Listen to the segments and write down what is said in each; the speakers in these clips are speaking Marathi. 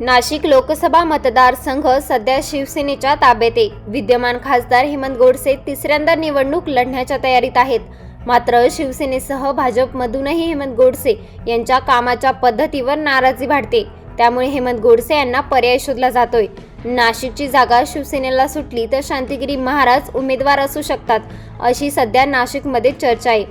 नाशिक लोकसभा मतदारसंघ सध्या शिवसेनेच्या ताब्यात आहे. विद्यमान खासदार हेमंत गोडसे तिसऱ्यांदा निवडणूक लढण्याच्या तयारीत आहेत. मात्र शिवसेनेसह भाजपमधूनही हेमंत गोडसे यांच्या कामाच्या पद्धतीवर नाराजी वाढते त्यामुळे हेमंत गोडसे यांना पर्याय शोधला जातोय. नाशिकची जागा शिवसेनेला सुटली तर शांतिगिरी महाराज उमेदवार असू शकतात अशी सध्या नाशिकमध्ये चर्चा आहे.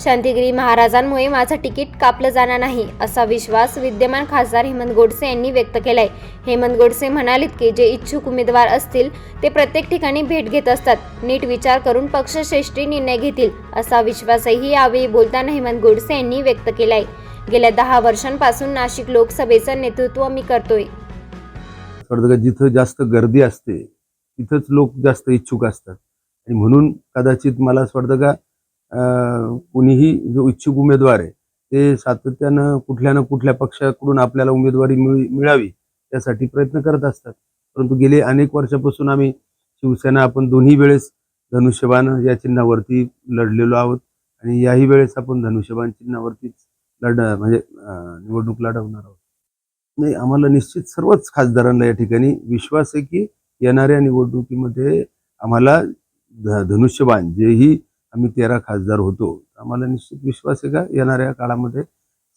शांतिगिरी महाराजांमुळे माझं तिकीट कापलं जाणार नाही असा विश्वास विद्यमान खासदार हेमंत गोडसे यांनी व्यक्त केलाय. हेमंत गोडसे म्हणालेत की जे इच्छुक उमेदवार असतील ते प्रत्येक ठिकाणी भेट घेत असतात. नीट विचार करून पक्षश्रेष्ठी निर्णय घेतील असा विश्वासही यावेळी बोलताना हेमंत गोडसे यांनी व्यक्त केलाय. गेल्या दहा वर्षांपासून नाशिक लोकसभेचं नेतृत्व मी करतोय. जिथं जास्त गर्दी असते तिथंच लोक जास्त इच्छुक असतात. आणि म्हणून कदाचित मला असं वाटतं का कुणीही जो इच्छुक उमेदवार आहे ते सातत्यानं कुठल्या ना कुठल्या पक्षाकडून आपल्याला उमेदवारी मिळ मिळावी त्यासाठी प्रयत्न करत असतात. परंतु गेले अनेक वर्षापासून आम्ही शिवसेना आपण दोन्ही वेळेस धनुष्यबाण या चिन्हावरती लढलेलो आहोत आणि याही वेळेस आपण धनुष्यबाण चिन्हावरतीच लढ म्हणजे निवडणूक लढवणार आहोत. नाही आम्हाला निश्चित सर्वच खासदारांना या ठिकाणी विश्वास आहे की येणाऱ्या निवडणुकीमध्ये आम्हाला ध- धनुष्यबाण जेही आम्ही तेरा खासदार होतो. आम्हाला निश्चित विश्वास आहे का? येणाऱ्या काळामध्ये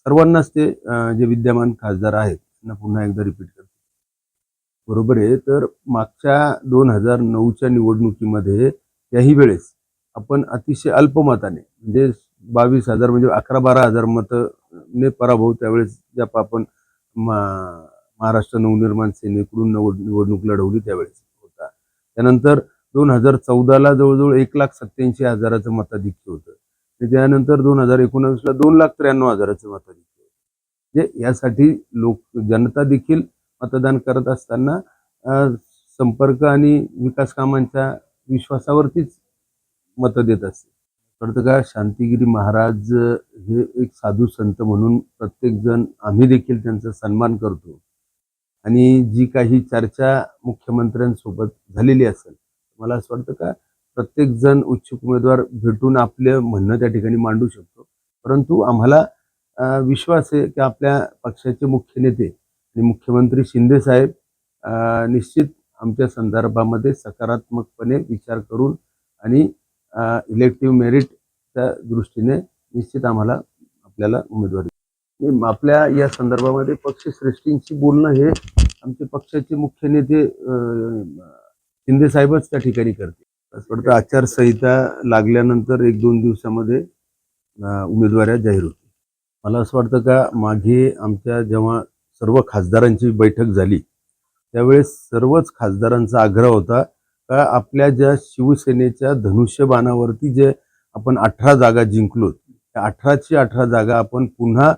सर्वांनाच ते जे विद्यमान खासदार आहेत त्यांना पुन्हा एकदा रिपीट करतो. बरोबर आहे. तर मागच्या दोन हजार नऊच्या निवडणुकीमध्ये त्याही वेळेस आपण अतिशय अल्पमताने म्हणजे बावीस हजार म्हणजे अकरा बारा हजार मतने पराभव त्यावेळेस ज्या आपण मा- महाराष्ट्र नवनिर्माण सेनेकडून निवडणूक लढवली त्यावेळेस होता. त्यानंतर दोन हजार चौदाला जवळजवळ एक लाख सत्याऐंशी हजाराचं मताधिक्य होतं. आणि त्यानंतर दोन हजार एकोणावीसला दोन लाख त्र्याण्णव हजाराचं मताधिक्य होतं. म्हणजे यासाठी लोक जनता देखील मतदान करत असताना संपर्क आणि विकास कामांच्या विश्वासावरतीच मतं देत असते. कळतं का? शांतिगिरी महाराज हे एक साधू संत म्हणून प्रत्येकजण आम्ही देखील त्यांचा सन्मान करतो. आणि जी काही चर्चा मुख्यमंत्र्यांसोबत झालेली असेल मला असं वाटतं का? प्रत्येक जण उच्छुक उमेदवार भेटून आपलं म्हणणं त्या ठिकाणी मांडू शकतो. परंतु आम्हाला विश्वास आहे की आपल्या पक्षाचे मुख्य नेते आणि मुख्यमंत्री शिंदे साहेब निश्चित आमच्या संदर्भामध्ये सकारात्मकपणे विचार करून आणि इलेक्टिव्ह मेरिटच्या दृष्टीने निश्चित आम्हाला आपल्याला उमेदवारी आपल्या या संदर्भामध्ये पक्षश्रेष्ठींशी बोलणं हे आमचे पक्षाचे मुख्य नेते शिंदे साहेबच त्या ठिकाणी करते असं वाटतं. आचारसंहिता लागल्यानंतर एक दोन दिवसामध्ये उमेदवाऱ्या जाहीर होतील. मला असं वाटतं का मागे आमच्या जेव्हा सर्व खासदारांची बैठक झाली त्यावेळेस सर्वच खासदारांचा आग्रह होता का आपल्या ज्या शिवसेनेच्या धनुष्यबाणावरती जे आपण अठरा जागा जिंकलो त्या अठराची अठरा जागा आपण पुन्हा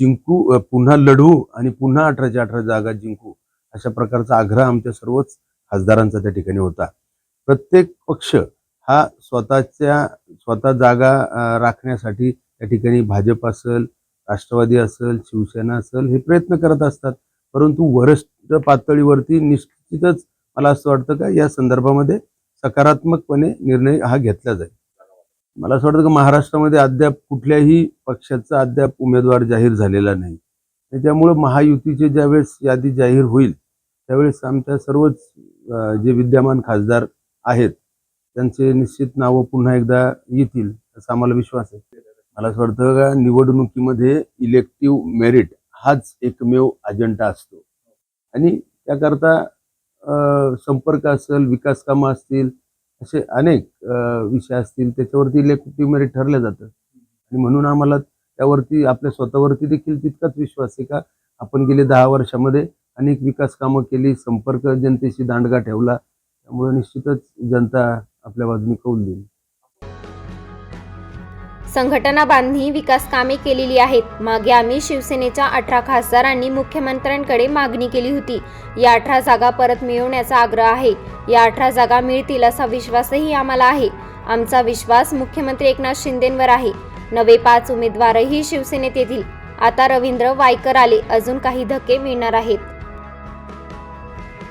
जिंकू पुन्हा लढवू आणि पुन्हा अठराच्या अठरा जागा जिंकू अशा प्रकारचा आग्रह आमच्या सर्वच खासदारांचा त्या ठिकाणी होता. प्रत्येक पक्ष हा स्वतःच्या स्वतः जागा राखण्यासाठी त्या ठिकाणी भाजप असेल राष्ट्रवादी असेल शिवसेना असेल हे प्रयत्न करत असतात. परंतु वरिष्ठ पातळीवरती निश्चितच मला असं वाटतं का या संदर्भामध्ये सकारात्मकपणे निर्णय हा घेतला जाईल. मला असं वाटतं की महाराष्ट्रामध्ये अद्याप कुठल्याही पक्षाचा अद्याप उमेदवार जाहीर झालेला नाही. त्यामुळं महायुतीचे ज्यावेळेस यादी जाहीर होईल त्यावेळेस आमच्या सर्वच जे विद्यमान खासदार आहेत त्यांचे निश्चित नावं पुन्हा एकदा येतील असा आम्हाला विश्वास आहे. मला असं वाटतं का निवडणुकीमध्ये इलेक्टिव्ह मेरिट हाच एकमेव अजेंडा असतो. आणि त्याकरता संपर्क असेल विकास कामं असतील असे अनेक विषय असतील त्याच्यावरती इलेक्टिव्ह मेरिट ठरलं जातं. आणि म्हणून आम्हाला त्यावरती आपल्या स्वतःवरती देखील तितकाच विश्वास आहे का आपण गेले दहा वर्षामध्ये अनेक विकास कामं केली संपर्क जनतेशी दांडगा ठेवला त्यामुळे निश्चितच जनता आपल्या बाजूने कौल देईल. संघटना बांधणी विकास कामे केलेली आहेत. मागे आम्ही शिवसेनेच्या अठरा खासदारांनी मुख्यमंत्र्यांकडे मागणी केली होती. या अठरा जागा परत मिळवण्याचा आग्रह आहे. या अठरा जागा मिळतील असा विश्वासही आम्हाला आहे. आमचा विश्वास मुख्यमंत्री एकनाथ शिंदेंवर आहे. नवे पाच उमेदवारही शिवसेनेत येतील. आता रवींद्र वायकर आले. अजून काही धक्के मिळणार आहेत.